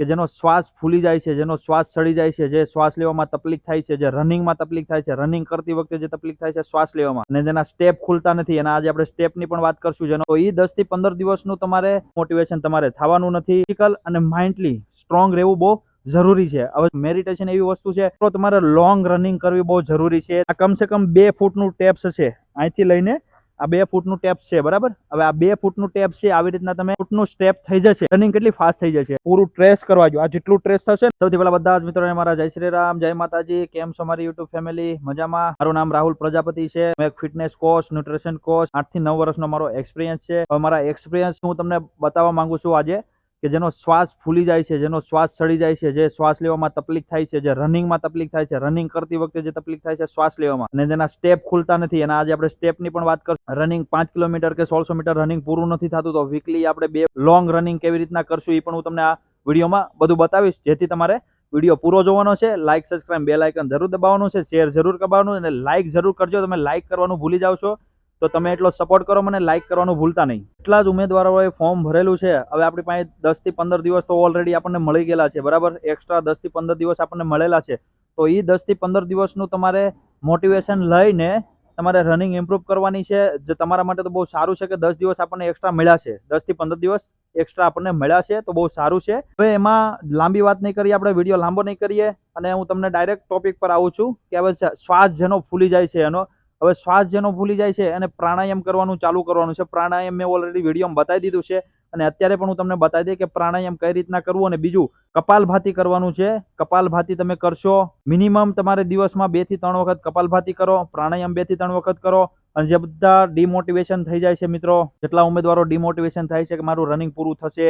કે જેનો શ્વાસ ફૂલી જાય છે, જેનો શ્વાસ સડી જાય છે, જે શ્વાસ લેવામાં તકલીફ થાય છે, જે રનિંગમાં તકલીફ થાય છે, રનિંગ કરતી વખતે જે તકલીફ થાય છે શ્વાસ લેવામાં. અને જેના સ્ટેપ ખુલતા નથી, અને આજે આપણે સ્ટેપની પણ વાત કરશું જેનો. એ દસથી પંદર દિવસનું તમારે મોટિવેશન તમારે થવાનું નથી. ફિઝિકલ અને માઇન્ડલી સ્ટ્રોંગ રહેવું બહુ જરૂરી છે. હવે મેડિટેશન એવી વસ્તુ છે, તો તમારે લોંગ રનિંગ કરવી બહુ જરૂરી છે. આ કમસે કમ બે ફૂટનું ટેપ્સ છે. અહીંથી લઈને આ બે ફૂટનું ટેપ છે, બરાબર? હવે આ બે ફૂટનું ટેપ છે, આવી રીતના તમે ફૂટનું સ્ટેપ થઈ જશે. રનિંગ કેટલી ફાસ્ટ થઈ જશે? પૂરું ટ્રેસ કરવા જો. આ જેટલું ટ્રેસ થશે સૌથી પહેલા બધા જ મિત્રોને મારા જય શ્રી રામ, જય માતાજી, કેમ છો મારી યુટ્યુબ ફેમિલી મજામાં? મારું નામ રાહુલ પ્રજાપતિ છે. હું એક ફિટનેસ કોચ ન્યુટ્રિશન કોચ આઠથી નવ વર્ષનો મારો એક્સપિરિયન્સ છે. હવે મારા એક્સપિરિયન્સ હું તમને બતાવવા માંગુ છું આજે. કે જેનો શ્વાસ ફૂલી જાય છે, જેનો શ્વાસ સડી જાય છે, જે શ્વાસ લેવામાં તકલીફ થાય છે, જે રનિંગમાં તકલીફ થાય છે, રનિંગ કરતી વખતે જે તકલીફ થાય છે શ્વાસ લેવામાં. અને જેના સ્ટેપ ખુલતા નથી. અને આજે આપણે સ્ટેપની પણ વાત કરશું રનિંગ પાંચ કિલોમીટર કે સોળસો મીટર રનિંગ પૂરું નથી થતું, તો વીકલી આપણે બે લોંગ રનિંગ કેવી રીતના કરશું એ પણ હું તમને આ વિડીયોમાં બધું બતાવીશ, જેથી તમારે વીડિયો પૂરો જોવાનો છે. લાઇક સબસ્ક્રાઇબ બે લાઇકન જરૂર દબાવવાનું છે. શેર જરૂર કરવાનું અને લાઇક જરૂર કરજો. તમે લાઇક કરવાનું ભૂલી જાવ છો. તો તમે એટલો સપોર્ટ કરો મને લાઇક કરવાનું ભૂલતા નહીં. એટલા જ ઉમેદવારોએ ફોર્મ ભરેલું છે. હવે આપણી પાસે દસથી પંદર દિવસ તો ઓલરેડી આપણને મળી ગયેલા છે, બરાબર? એક્સ્ટ્રા દસથી પંદર દિવસ આપણને મળેલા છે. તો એ દસથી પંદર દિવસનું તમારે મોટિવેશન લઈને તમારે રનિંગ ઇમ્પ્રૂવ કરવાની છે. જે તમારા માટે તો બહુ સારું છે કે દસ દિવસ આપણને એક્સ્ટ્રા મળ્યા છે. દસથી પંદર દિવસ એક્સ્ટ્રા આપણને મળ્યા છે તો બહુ સારું છે. હવે એમાં લાંબી વાત નહીં કરીએ, આપણે વીડિયો લાંબો નહીં કરીએ. અને હું તમને ડાયરેક્ટ ટોપિક પર આવું છું કે હવે શ્વાસ જેનો ફૂલી જાય છે એનો હવે શ્વાસ જેનો ભૂલી જાય છે અને પ્રાણાયામ કરવાનું ચાલુ કરવાનું છે. પ્રાણાયામ મેં ઓલરેડી વિડીયોમાં બતાવી દીધું છે અને અત્યારે પણ હું તમને બતાવી દઈ કે પ્રાણાયામ કઈ રીતના કરવું અને બીજું કપાલભાતી કરવાનું છે. કપાલભાતી તમે કરશો મિનિમમ તમારે દિવસમાં બેથી ત્રણ વખત કપાલભાતી કરો, પ્રાણાયામ બેથી ત્રણ વખત કરો અને જે બધા ડિમોટિવેશન થઈ જાય છે મિત્રો, જેટલા ઉમેદવારો ડિમોટિવેશન થાય છે કે મારું રનિંગ પૂરું થશે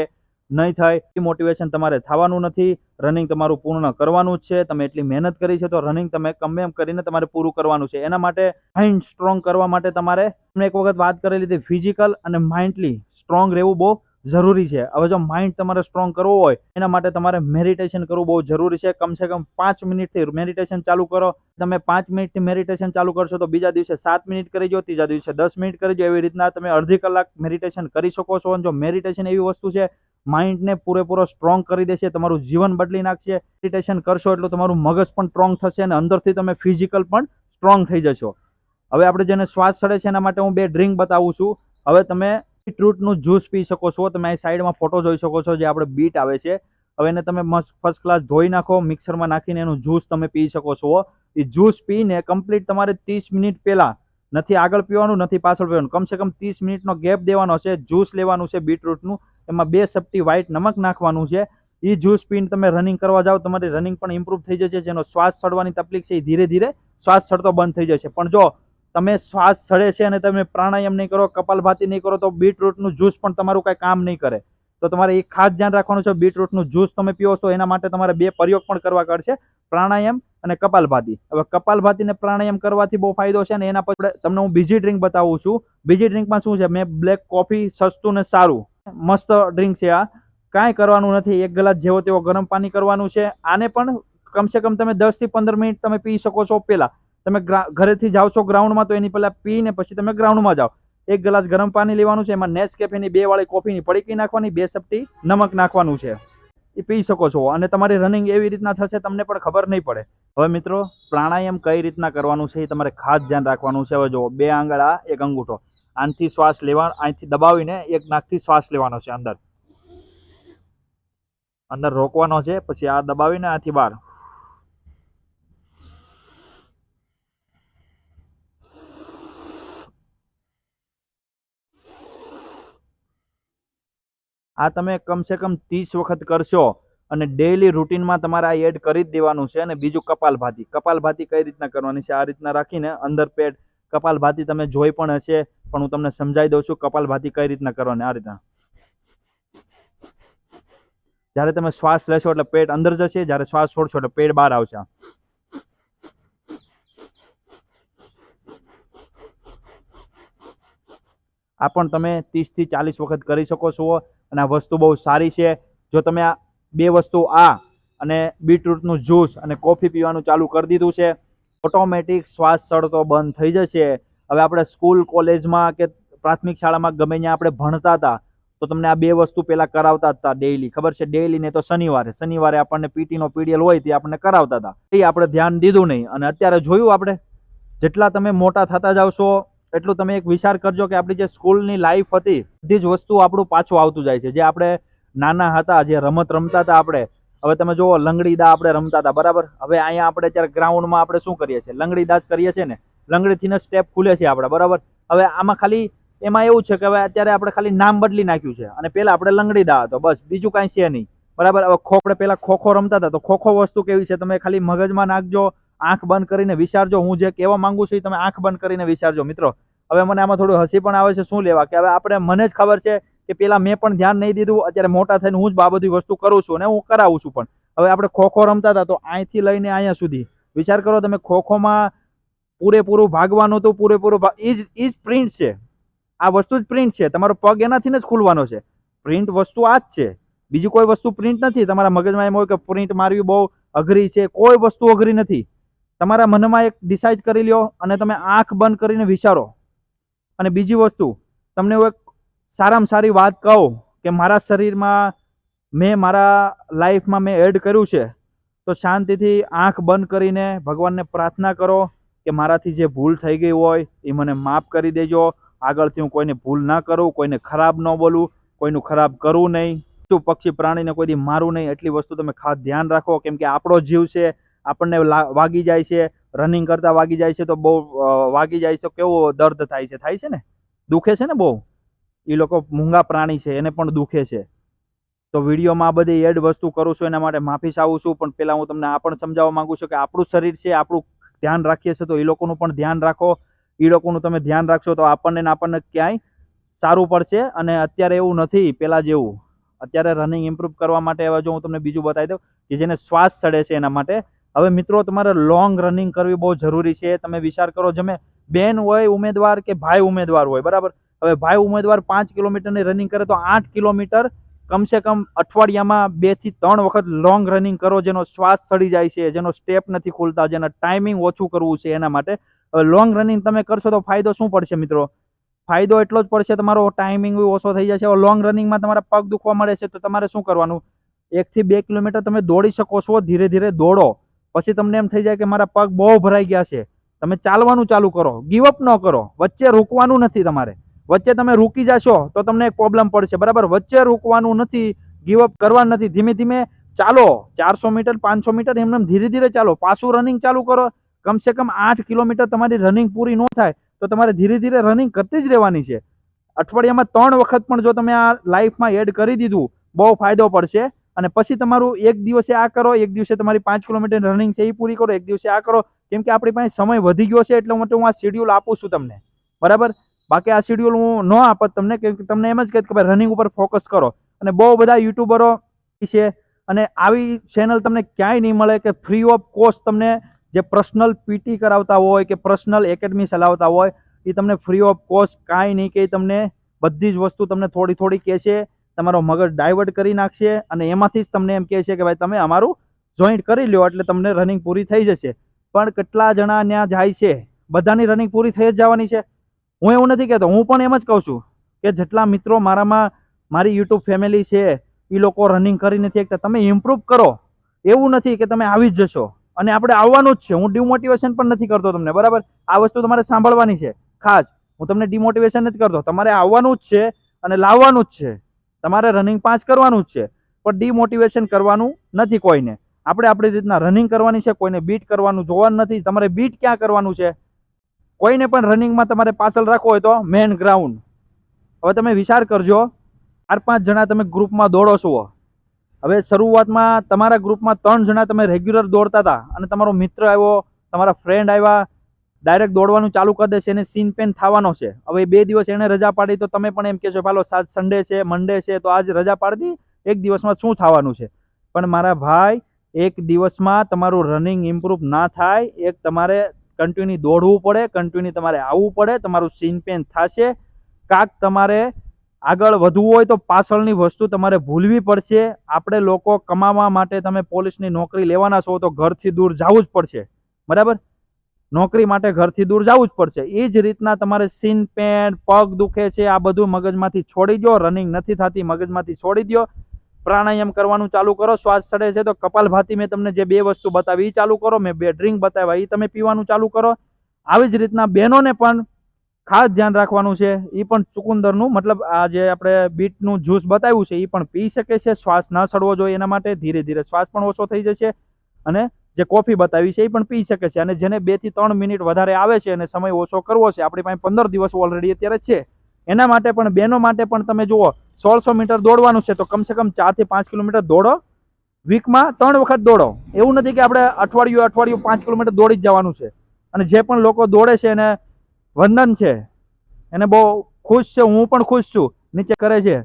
નહીં થાય, એ મોટિવેશન તમારે થવાનું નથી. રનિંગ તમારું પૂર્ણ કરવાનું છે. તમે એટલી મહેનત કરી છે તો રનિંગ તમે કમે એમ કરીને તમારે પૂરું કરવાનું છે. એના માટે માઇન્ડ સ્ટ્રોંગ કરવા માટે તમારે મેં એક વખત વાત કરેલી હતી ફિઝિકલ અને માઇન્ડલી સ્ટ્રોંગ રહેવું બહુ જરૂરી છે. હવે જો માઇન્ડ તમારે સ્ટ્રોંગ કરવો હોય, એના માટે તમારે મેડિટેશન કરવું બહુ જરૂરી છે. કમસે કમ પાંચ મિનિટથી મેડિટેશન ચાલુ કરો. તમે પાંચ મિનિટથી મેડિટેશન ચાલુ કરશો તો બીજા દિવસે સાત મિનિટ કરી જો ત્રીજા દિવસે દસ મિનિટ કરી જો એવી રીતના તમે અડધી કલાક મેડિટેશન કરી શકો છો. અને જો મેડિટેશન એવી વસ્તુ છે માઇન્ડને પૂરેપૂરો સ્ટ્રોંગ કરી દેશે, તમારું જીવન બદલી નાખશે. મેડિટેશન કરશો એટલે તમારું મગજ પણ સ્ટ્રોંગ થશે અને અંદરથી તમે ફિઝિકલ પણ સ્ટ્રોંગ થઈ જશો. હવે આપણે જેને શ્વાસ ચડે છે એના માટે હું બે ડ્રિંક બતાવું છું. હવે તમે બીટરૂટનું જ્યુસ પી શકો છો. તમે અહીં સાઈડમાં ફોટો જોઈ શકો છો જે આપણે બીટ આવે છે. હવે એને તમે મસ્ત ફર્સ્ટ ક્લાસ ધોઈ નાખો, મિક્સરમાં નાખીને એનું જ્યુસ તમે પી શકો છો. એ જ્યુસ પીને કમ્પ્લીટ તમારે ત્રીસ મિનિટ પહેલા નથી આગળ પીવાનું, નથી પાછળ પીવાનું. કમસે કમ ત્રીસ મિનિટનો ગેપ દેવાનો છે, જ્યુસ લેવાનું છે બીટરૂટનું. એમાં બે સપટી વ્હાઈટ નમક નાખવાનું છે. એ જ્યુસ પીને તમે રનિંગ કરવા જાઓ, તમારી રનિંગ પણ ઇમ્પ્રૂવ થઈ જશે. જેનો શ્વાસ ચડવાની તકલીફ છે એ ધીરે ધીરે શ્વાસ ચડતો બંધ થઈ જશે. પણ જો તમે શ્વાસ ચડે છે અને તમે પ્રાણાયામ નહીં કરો, કપાલભાતી નહીં કરો, તો બીટરૂટનું જ્યુસ પણ તમારું કાંઈ કામ નહીં કરે. તો તમારે એ ખાસ ધ્યાન રાખવાનું છે બીટરૂટનું જ્યુસ તમે પીવો છો, એના માટે તમારે બે પ્રયોગ પણ કરવા પડશે પ્રાણાયામ અને કપાલભાતી. હવે કપાલભાતી ને પ્રાણાયામ કરવાથી બહુ ફાયદો છે ને એના પછી તમને હું બીજી ડ્રિંક બતાવું છું. બીજી ડ્રિંકમાં શું છે? મેં બ્લેક કોફી સસ્તું ને સારું. મસ્ત ડ્રિંક છે આ. કાંઈ કરવાનું નથી. એક ગ્લાસ જેવો તેવો ગરમ પાણી કરવાનું છે. આને પણ કમસે કમ તમે દસથી પંદર મિનિટ તમે પી શકો છો પહેલાં. તમે ઘરેથી જાઓ છો ગ્રાઉન્ડમાં તો એની પહેલાં પીને પછી તમે ગ્રાઉન્ડમાં જાઓ. એક ગ્લાસ ગરમ પાણી લેવાનું છે, એમાં નેસકેફેની બે વાળી કોફીની પડીકી નાખવાની, બે ચપટી નમક નાખવાનું છે. એ પી શકો છો અને તમારી રનિંગ એવી રીતના થશે, તમને પણ ખબર નહીં પડે. હવે મિત્રો, પ્રાણાયામ કઈ રીતના કરવાનું છે એ તમારે ખાસ ધ્યાન રાખવાનું છે. હવે જો, બે આંગળા, એક અંગૂઠો. આનથી શ્વાસ લેવા અહીંથી દબાવીને એક નાકથી શ્વાસ લેવાનો છે અંદર. અંદર રોકવાનો છે, પછી આ દબાવીને આથી બહાર. આ તમે કમસે કમ ત્રીસ વખત કરશો અને ડેઈલી રૂટીનમાં તમારે આ એડ કરી જ દેવાનું છે અને બીજું કપાલભાતી કપાલભાતી કઈ રીતના કરવાની છે? આ રીતના રાખીને અંદર પેટ કપાલભાતી તમે જોઈ પણ હશે, પણ હું તમને સમજાવી દઉં છું કપાલભાતી કઈ રીતના કરવાની આ રીતના. જ્યારે તમે શ્વાસ લેશો એટલે પેટ અંદર જશે, જ્યારે શ્વાસ છોડશો એટલે પેટ બહાર આવશે. આ પણ તમે ત્રીસથી ચાલીસ વખત કરી શકો છો અને આ વસ્તુ બહુ સારી છે. જો તમે આ બે વસ્તુ આ અને બીટરૂટનું જ્યુસ અને કોફી પીવાનું ચાલુ કરી દીધું છે, ઓટોમેટિક શ્વાસ ચડતો બંધ થઈ જશે. હવે આપણે સ્કૂલ, કોલેજમાં કે પ્રાથમિક શાળામાં ગમે ત્યાં આપણે ભણતા હતા, તો તમને આ બે વસ્તુ પહેલાં કરાવતા હતા ડેઈલી ખબર છે? ડેઈલી ને તો શનિવારે. શનિવારે આપણને પીટીનો પીડીએલ હોય તે આપણને કરાવતા હતા. એ આપણે ધ્યાન દીધું નહીં. અને અત્યારે જોયું આપણે, જેટલા તમે મોટા થતા જાવશો એટલું તમે એક વિચાર કરજો કે આપણી જે સ્કૂલની લાઈફ હતી, બધી જ વસ્તુ આપણું પાછું આવતું જાય છે. જે આપણે નાના હતા, જે રમત રમતા હતા આપણે. હવે તમે જુઓ, લંગડી દા આપણે રમતા હતા, બરાબર? હવે અહીંયા આપણે અત્યારે ગ્રાઉન્ડમાં આપણે શું કરીએ છીએ? લંગડી દા જ કરીએ છીએ ને. લંગડીથી સ્ટેપ ખુલે છે આપણે, બરાબર? હવે આમાં ખાલી, એમાં એવું છે કે હવે અત્યારે આપણે ખાલી નામ બદલી નાખ્યું છે. અને પેલા આપણે લંગડી દા હતો, બસ. બીજું કાંઈ છે નહીં. બરાબર? હવે ખો, આપણે પેલા ખોખો રમતા હતા, તો ખોખો વસ્તુ કેવી છે? તમે ખાલી મગજમાં નાખજો. આંખ બંધ કરીને વિચારજો, હું જે કહેવા માંગુ છું એ તમે આંખ બંધ કરીને વિચારજો, મિત્રો. હવે મને આમાં થોડું હસી પણ આવે છે, શું લેવા? કે હવે આપણે, મને જ ખબર છે કે પેલા મેં પણ ધ્યાન નહીં દીધું, અત્યારે મોટા થઈને હું જ આ બધી વસ્તુ કરું છું અને હું કરાવું છું પણ. હવે આપણે ખોખો રમતા હતા, તો અહીંથી લઈને અહીંયા સુધી. વિચાર કરો, તમે ખોખોમાં પૂરેપૂરું ભાગવાનું તો પૂરેપૂરું એ જ એ જ પ્રિન્ટ છે. આ વસ્તુ જ પ્રિન્ટ છે. તમારો પગ એનાથી જ ખુલવાનો છે. પ્રિન્ટ વસ્તુ આ જ છે. બીજી કોઈ વસ્તુ પ્રિન્ટ નથી. તમારા મગજમાં એમ હોય કે પ્રિન્ટ મારવી બહુ અઘરી છે. કોઈ વસ્તુ અઘરી નથી. તમારા મનમાં એક ડિસાઇડ કરી લ્યો અને તમે આંખ બંધ કરીને વિચારો. અને બીજી વસ્તુ, તમને હું એક સારામાં સારી વાત કહું કે મારા શરીરમાં મેં મારા લાઈફમાં મેં એડ કર્યું છે, તો શાંતિથી આંખ બંધ કરીને ભગવાનને પ્રાર્થના કરો કે મારાથી જે ભૂલ થઈ ગઈ હોય એ મને માફ કરી દેજો. આગળથી હું કોઈને ભૂલ ના કરું, કોઈને ખરાબ ન બોલું, કોઈનું ખરાબ કરું નહીં. શું પક્ષી પ્રાણીને કોઈ દી મારું નહીં? એટલી વસ્તુ તમે ખાસ ધ્યાન રાખો, કેમ કે આપણો જીવ છે આપણને વાગી જાય છે રનિંગ કરતા વાગી જાય છે, તો બહુ વાગી જાય છે કેવો દર્દ થાય છે? થાય છે ને? દુખે છે ને બહુ? એ લોકો મૂંગા પ્રાણી છે, એને પણ દુખે છે. તો વિડીયોમાં આ બધી એડ વસ્તુ કરું છું, એના માટે માફી ચાહું છું, પણ પહેલાં હું તમને આ પણ સમજાવવા માંગુ છું કે આપણું શરીર છે, આપણું ધ્યાન રાખીએ છીએ તો એ લોકોનું પણ ધ્યાન રાખો. એ લોકોનું તમે ધ્યાન રાખશો, તો આપણને આપણને ક્યાંય સારું પડશે, અને અત્યારે એવું નથી પહેલાં જેવું. અત્યારે રનિંગ ઇમ્પ્રૂવ કરવા માટે હવે જો હું તમને બીજું બતાવી દઉં, કે જેને શ્વાસ ચડે છે એના માટે હવે મિત્રો, તમારે લોંગ રનિંગ કરવી બહુ જરૂરી છે. તમે વિચાર કરો, જમે બેન હોય, ઉમેદવાર કે ભાઈ ઉમેદવાર હોય, બરાબર? હવે ભાઈ ઉમેદવાર પાંચ કિલોમીટરની રનિંગ કરે તો આઠ કિલોમીટર કમસે કમ અઠવાડિયામાં બેથી ત્રણ વખત લોંગ રનિંગ કરો, જેનો શ્વાસ સડી જાય છે, જેનો સ્ટેપ નથી ખુલતા, જેના ટાઈમિંગ ઓછું કરવું છે એના માટે. લોંગ રનિંગ તમે કરશો તો ફાયદો શું પડશે મિત્રો? ફાયદો એટલો જ પડશે, તમારો ટાઈમિંગ ઓછો થઈ જશે. લોંગ રનિંગમાં તમારા પગ દુખવા મળે છે, તો તમારે શું કરવાનું? એકથી બે કિલોમીટર તમે દોડી શકો છો, ધીરે ધીરે દોડો. પછી તમને એમ થઈ જાય કે મારા પગ બહુ ભરાઈ ગયા છે. તમે ચાલવાનું ચાલુ કરો. ગીવઅપ ન કરો. વચ્ચે રોકવાનું નથી તમારે. વચ્ચે તમે રૂકી જશો તો તમને એક પ્રોબ્લેમ પડશે. બરાબર? વચ્ચે રોકવાનું નથી. ગીવઅપ કરવાનું નથી. ધીમે ધીમે ચાલો. ચારસો મીટર, પાંચસો મીટર એમને એમ ધીરે ધીરે ચાલો. પાછું રનિંગ ચાલુ કરો. કમસે કમ આઠ કિલોમીટર તમારી રનિંગ પૂરી ન થાય તો તમારે ધીરે ધીરે રનિંગ કરતી જ રહેવાની છે. અઠવાડિયામાં ત્રણ વખત પણ જો તમે આ લાઈફમાં એડ કરી દીધું, બહુ ફાયદો પડશે. અને પછી તમારું એક દિવસે આ કરો, એક દિવસે તમારી પાંચ કિલોમીટર રનિંગ છે એ પૂરી કરો, એક દિવસે આ કરો. કેમ કે આપણી પાસે સમય વધી ગયો છે એટલે માટે હું આ શેડ્યુલ આપું છું તમને. બરાબર? બાકી આ શેડ્યુલ હું ન આપત તમને કે તમને એમ જ કહેત કે ભાઈ રનિંગ ઉપર ફોકસ કરો. અને બહુ બધા યુટ્યુબરો છે અને આવી ચેનલ તમને ક્યાંય નહીં મળે કે ફ્રી ઓફ કોસ્ટ તમને જે પર્સનલ પીટી કરાવતા હોય કે પર્સનલ એકેડમી ચલાવતા હોય, એ તમને ફ્રી ઓફ કોસ્ટ કાંઈ નહીં કે તમને બધી જ વસ્તુ તમને થોડી થોડી કહેશે તમારો મગજ ડાયવર્ટ કરી નાખશે અને એમાંથી જ તમને એમ કહે છે કે ભાઈ તમે અમારું જોઈન્ટ કરી લ્યો એટલે તમને રનિંગ પૂરી થઈ જશે. પણ કેટલા જણા ત્યાં જાય છે? બધાની રનિંગ પૂરી થઈ જ જવાની છે. હું એવું નથી કહેતો, હું પણ એમ જ કહું છું કે જેટલા મિત્રો મારામાં, મારી યુટ્યુબ ફેમિલી છે એ લોકો રનિંગ કરી નથી શકતા. તમે ઇમ્પ્રૂવ કરો. એવું નથી કે તમે આવી જ જશો. અને આપણે આવવાનું જ છે. હું ડિમોટિવેશન પણ નથી કરતો તમને, બરાબર? આ વસ્તુ તમારે સાંભળવાની છે. ખાસ, હું તમને ડિમોટિવેશન નથી કરતો. તમારે આવવાનું જ છે અને લાવવાનું જ છે. તમારે રનિંગ પાંચ કરવાનું જ છે, પણ ડિમોટિવેશન કરવાનું નથી કોઈને. આપણે આપણી રીતના રનિંગ કરવાની છે, કોઈને બીટ કરવાનું જોવાનું નથી. તમારે બીટ ક્યાં કરવાનું છે? કોઈને પણ રનિંગમાં તમારે પાછળ રાખવો હોય તો મેન ગ્રાઉન્ડ હવે તમે વિચાર કરજો, ચાર પાંચ જણા તમે ગ્રુપમાં દોડો છો. હવે શરૂઆતમાં તમારા ગ્રુપમાં ત્રણ જણા તમે રેગ્યુલર દોડતા હતા અને તમારો મિત્ર આવ્યો, તમારા ફ્રેન્ડ આવ્યા ડાયરેક્ટ દોડવાનું ચાલુ કરી દેશે એને સીન પેન થવાનો છે. હવે બે દિવસ એને રજા પાડી, તો તમે પણ એમ કહેશો પાલો સાત સન્ડે છે મંડે છે, તો આજ રજા પાડી એક દિવસમાં શું થવાનું છે? પણ મારા ભાઈ, એક દિવસમાં તમારું રનિંગ ઇમ્પ્રૂવ ના થાય, એક તમારે કન્ટિન્યુ દોડવું પડે કન્ટિન્યુ તમારે આવવું પડે, તમારું સીન પેન થશે. કાંક તમારે આગળ વધવું હોય તો પાછળની વસ્તુ તમારે ભૂલવી પડશે. આપણે લોકો કમાવા માટે તમે પોલીસની નોકરી લેવાના છો તો ઘરથી દૂર જવું જ પડશે. બરાબર? નોકરી માટે ઘરથી દૂર જવું જ પડશે. એ જ રીતના તમારે સીન પેન પગ દુખે છે, આ બધું મગજમાંથી છોડી દો રનિંગ નથી થતી, મગજમાંથી છોડી દો પ્રાણાયામ કરવાનું ચાલુ કરો. શ્વાસ ચડે છે તો કપાલભાતી મેં તમને જે બે વસ્તુ બતાવી, એ ચાલુ કરો. મેં બે ડ્રિંક બતાવ્યા એ તમે પીવાનું ચાલુ કરો. આવી જ રીતના બહેનોને પણ ખાસ ધ્યાન રાખવાનું છે. એ પણ ચુકુંદરનું, મતલબ આ જે આપણે બીટનું જ્યુસ બતાવ્યું છે એ પણ પી શકે છે. શ્વાસ ન સડવો જોઈએ એના માટે. ધીરે ધીરે શ્વાસ પણ ઓછો થઈ જશે અને જે કોફી બતાવી છે એ પણ પી શકે છે અને જેને બેથી ત્રણ મિનિટ વધારે આવે છે અને સમય ઓછો કરવો છે, આપણી પાસે પંદર દિવસ ઓલરેડી અત્યારે છે. એના માટે પણ બહેનો માટે પણ તમે જુઓ, સોળસો મીટર દોડવાનું છે તો કમસે કમ ચારથી પાંચ કિલોમીટર દોડો. વીકમાં ત્રણ વખત દોડો. એવું નથી કે આપણે અઠવાડિયું અઠવાડિયું પાંચ કિલોમીટર દોડી જ જવાનું છે. અને જે પણ લોકો દોડે છે એને વંદન છે. એને બહુ ખુશ છે, હું પણ ખુશ છું. નીચે કરે છે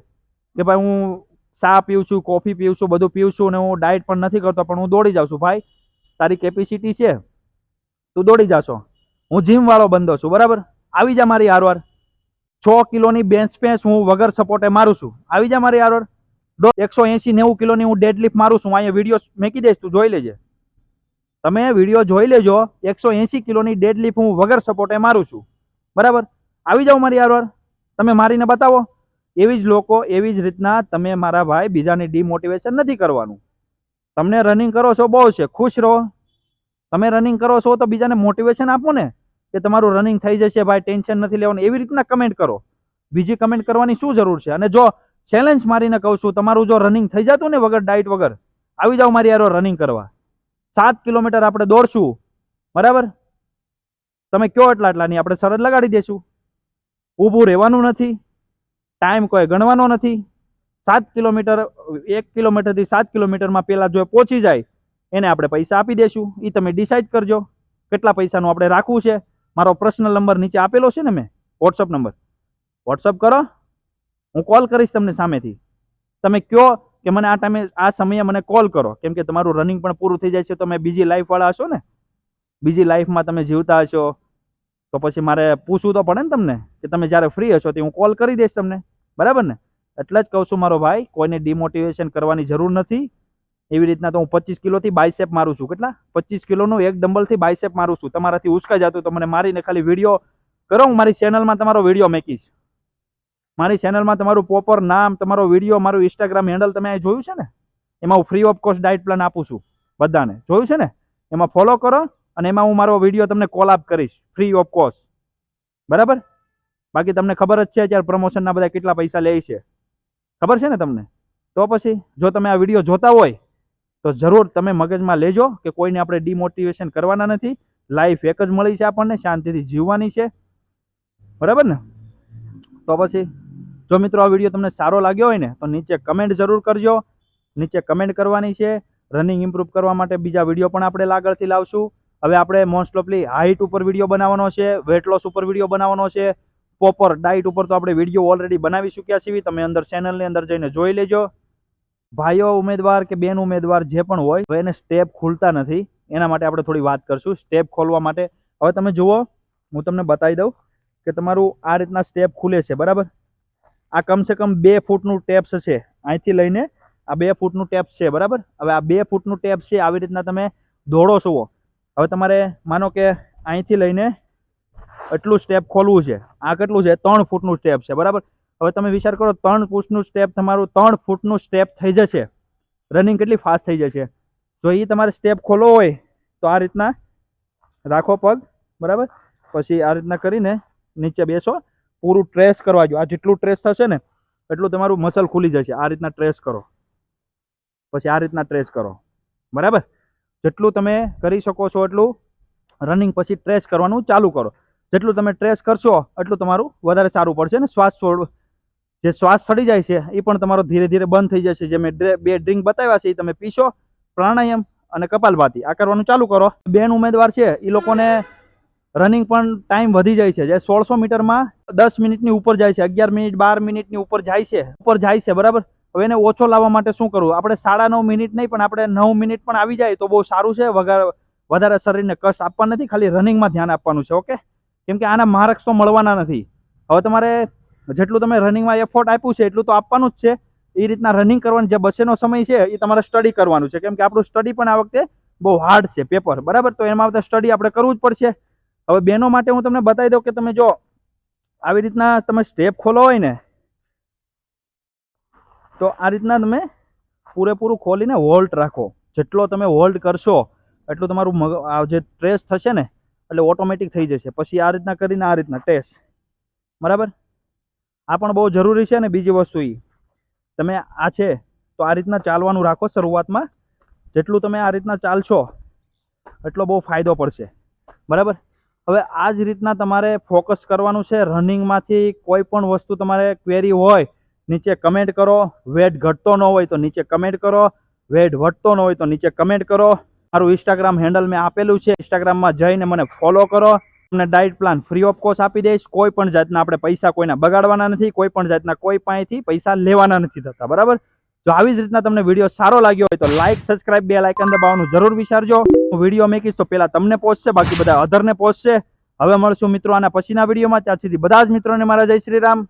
કે ભાઈ હું ચા પીઉં છું, કોફી પીઉં છું, બધું પીઉં છું અને હું ડાયટ પણ નથી કરતો, પણ હું દોડી જાઉં છું. ભાઈ તારી કેપેસિટી છે, તું દોડી જાશો હું જીમ વાળો બંધો છું, બરાબર? આવી જા મારી હારવાર. છ કિલોની બેન્ચ પેન્ચ હું વગર સપોર્ટે મારું છું. આવી જા મારી હારવાર. એકસો એંસી નેવું કિલોની હું ડેડલિફ્ટ મારું છું. અહીંયા વીડિયો મેકી દઈશ, તું જોઈ લેજે. તમે વીડિયો જોઈ લેજો, એકસો એંસી કિલોની ડેડલિફ્ટ હું વગર સપોર્ટે મારું છું. બરાબર? આવી જાઓ મારી હારવાર. તમે મારીને બતાવો. એવી જ લોકો, એવી જ રીતના તમે મારા ભાઈ બીજાને ડિમોટિવેશન નથી કરવાનું. તમને રનિંગ કરો છો બહુ છે, ખુશ રહો. તમે રનિંગ કરો છો તો બીજાને મોટિવેશન આપો ને કે તમારું રનિંગ થઈ જશે ભાઈ ટેન્શન નથી લેવાનું, એવી રીતના કમેન્ટ કરો. બીજી કમેન્ટ કરવાની શું જરૂર છે? અને જો ચેલેન્જ મારીને કહું છું, તમારું જો રનિંગ થઈ જતું ને વગર ડાયટ વગર, આવી જાઓ મારી યારો રનિંગ કરવા. સાત કિલોમીટર આપણે દોડશું. બરાબર? તમે કયો એટલા એટલાની આપણે શરત લગાડી દઈશું ઊભું રહેવાનું નથી. ટાઈમ કોઈ ગણવાનો નથી. સાત કિલોમીટર, એક કિલોમીટરથી સાત કિલોમીટરમાં પહેલાં જો પહોંચી જાય, એને આપણે પૈસા આપી દઈશું એ તમે ડિસાઇડ કરજો કેટલા પૈસાનું આપણે રાખવું છે. મારો પર્સનલ નંબર નીચે આપેલો છે ને મેં વોટ્સઅપ નંબર વોટ્સઅપ કરો. હું કોલ કરીશ તમને સામેથી. તમે કયો કે મને આ ટાઈમે આ સમયે મને કોલ કરો. કેમ કે તમારું રનિંગ પણ પૂરું થઈ જાય છે. તમે બીજી લાઈફવાળા હશો ને બીજી લાઈફમાં તમે જીવતા હશો. તો પછી મારે પૂછવું તો પડે ને તમને કે તમે જ્યારે ફ્રી હશો તે હું કોલ કરી દઈશ તમને. બરાબર ને? એટલે જ કહું છું મારો ભાઈ, કોઈને ડિમોટિવેશન કરવાની જરૂર નથી. એવી રીતના તો હું પચીસ કિલોથી બાયસેપ મારું છું. કેટલા? પચીસ કિલોનું એક ડંબલથી બાયસેપ મારું છું. તમારાથી ઉસકાઈ જતું તો મને મારીને ખાલી વીડિયો કરો. હું મારી ચેનલમાં તમારો વીડિયો મેકીશ. મારી ચેનલમાં તમારું પ્રોપર નામ, તમારો વીડિયો મારું ઇન્સ્ટાગ્રામ હેન્ડલ તમે જોયું છે ને? એમાં હું free of cost diet plan આપું છું બધાને. જોયું છે ને? એમાં ફોલો કરો અને એમાં હું મારો વીડિયો તમને કોલાપ કરીશ. ફ્રી ઓફ કોસ્ટ બરાબર? બાકી તમને ખબર જ છે અત્યારે પ્રમોશનના બધા કેટલા પૈસા લે છે. ખબર છે ને તમને? તો પછી જો તમે આ વીડિયો જોતા હોય, તો જરૂર તમે મગજમાં લેજો કે કોઈને આપણે ડિમોટિવેશન કરવાના નથી. લાઈફ એક જ મળી છે આપણને, શાંતિથી જીવવાની છે. બરાબર ને? તો પછી જો મિત્રો આ વીડિયો તમને સારો લાગ્યો હોય ને, તો નીચે કમેન્ટ જરૂર કરજો. નીચે કમેન્ટ કરવાની છે. રનિંગ ઇમ્પ્રૂવ કરવા માટે બીજા વીડિયો પણ આપણે આગળથી લાવશું. હવે આપણે મોસ્ટ ઓફલી હાઇટ ઉપર વીડિયો બનાવવાનો છે વેટ લોસ ઉપર વીડિયો બનાવવાનો છે. પ્રોપર ડાયટ ઉપર તો આપણે વીડિયો ઓલરેડી બનાવી ચૂક્યા છીએ. તમે અંદર ચેનલની અંદર જઈને જોઈ લેજો. ભાઈઓ ઉમેદવાર કે બેન ઉમેદવાર જે પણ હોય તો એને સ્ટેપ ખુલતા નથી. એના માટે આપણે થોડી વાત કરશું. સ્ટેપ ખોલવા માટે હવે તમે જુઓ, હું તમને બતાવી દઉં કે તમારું આ રીતના સ્ટેપ ખુલે છે, બરાબર? આ કમસે કમ બે ફૂટનું ટેપ્સ છે. અહીંથી લઈને આ બે ફૂટનું ટેપ્સ છે, બરાબર? હવે આ બે ફૂટનું ટેપ્સ છે, આવી રીતના તમે દોડો છો. હવે તમારે માનો કે અહીંથી લઈને એટલું સ્ટેપ ખોલવું છે. આ કેટલું છે? ત્રણ ફૂટનું સ્ટેપ છે. બરાબર? હવે તમે વિચાર કરો, ત્રણ ફૂટનું સ્ટેપ તમારું, ત્રણ ફૂટનું સ્ટેપ થઈ જશે. રનિંગ કેટલી ફાસ્ટ થઈ જશે. જો એ તમારે સ્ટેપ ખોલવો હોય, તો આ રીતના રાખો પગ. બરાબર? પછી આ રીતના કરીને નીચે બેસો. પૂરું ટ્રેસ કરવા જો. આ જેટલું ટ્રેસ થશે ને, એટલું તમારું મસલ ખુલી જશે. આ રીતના ટ્રેસ કરો. પછી આ રીતના ટ્રેસ કરો. બરાબર? જેટલું તમે કરી શકો છો એટલું રનિંગ પછી ટ્રેસ કરવાનું ચાલુ કરો. જેટલું તમે ટ્રેસ કરશો, એટલું તમારું વધારે સારું પડશે ને શ્વાસ જે શ્વાસ સડી જાય છે, એ પણ તમારો ધીરે ધીરે બંધ થઈ જશે. જે મેં બે ડ્રિંક બતાવ્યા છે, એ તમે પીશો. પ્રાણાયામ અને કપાલભાતી, આ કરવાનું ચાલુ કરો. બેન ઉમેદવાર છે, એ લોકોને રનિંગ પણ ટાઈમ વધી જાય છે. જે સોળસો મીટરમાં દસ મિનિટની ઉપર જાય છે, અગિયાર મિનિટ, બાર મિનિટની ઉપર જાય છે, ઉપર જાય છે, બરાબર? હવે એને ઓછો લાવવા માટે શું કરવું? આપણે સાડા નવ મિનિટ નહીં, પણ આપણે નવ મિનિટ પણ આવી જાય તો બહુ સારું છે. વગર, વધારે શરીરને કષ્ટ આપવા નથી, ખાલી રનિંગમાં ધ્યાન આપવાનું છે, ઓકે? કેમ કે આના માર્ક્સ તો મળવાના નથી. હવે તમારે જેટલું તમે રનિંગમાં એફોર્ટ આપ્યું છે, એટલું તો આપવાનું જ છે. એ રીતના રનિંગ કરવાનું જે બસેનો સમય છે એ તમારે સ્ટડી કરવાનું છે. કેમ કે આપણું સ્ટડી પણ આ વખતે બહુ હાર્ડ છે પેપર બરાબર? તો એમાં સ્ટડી આપણે કરવું જ પડશે. હવે બેનો માટે હું તમને બતાવી દઉં કે તમે જો આવી રીતના તમે સ્ટેપ ખોલો હોય ને, તો આ રીતના તમે પૂરેપૂરું ખોલીને હોલ્ટ રાખો. જેટલો તમે હોલ્ડ કરશો, એટલું તમારું મગ, આ જે ટ્રેસ થશે ને એટલે ઓટોમેટિક થઈ જશે. પછી આ રીતના કરીને આ રીતના ટેસ્ટ બરાબર? આ પણ બહુ જરૂરી છે ને બીજી વસ્તુ એ તમે આ છે તો આ રીતના ચાલવાનું રાખો શરૂઆતમાં. જેટલું તમે આ રીતના ચાલશો, એટલો બહુ ફાયદો પડશે. બરાબર? હવે આ જ રીતના તમારે ફોકસ કરવાનું છે. રનિંગમાંથી કોઈ પણ વસ્તુ તમારે ક્વેરી હોય, નીચે કમેન્ટ કરો. વેટ ઘટતો ન હોય તો નીચે કમેન્ટ કરો. વેટ વધતો ન હોય તો નીચે કમેન્ટ કરો. મારું ઇન્સ્ટાગ્રામ હેન્ડલ મેં આપેલું છે. ઇન્સ્ટાગ્રામમાં જઈને મને ફોલો કરો. તમને diet plan free of cost આપી દઈશ. કોઈ પણ જાતના આપણે પૈસા કોઈના બગાડવાના નથી, કોઈ પણ જાતના કોઈ પાસેથી પૈસા લેવાના નથી થતા. બરાબર? જો આવી જ રીતના તમને વીડિયો સારો લાગ્યો હોય તો લાઇક સબસ્ક્રાઇબ બે લાઇકન દબાવવાનું જરૂર વિચારજો. હું વીડિયો મેકીશ તો પહેલાં તમને પહોંચશે, બાકી બધા અધરને પહોંચશે. હવે મળશું મિત્રો આના પછીના વિડીયોમાં ત્યાં સુધી બધા જ મિત્રોને મારા જય શ્રી રામ.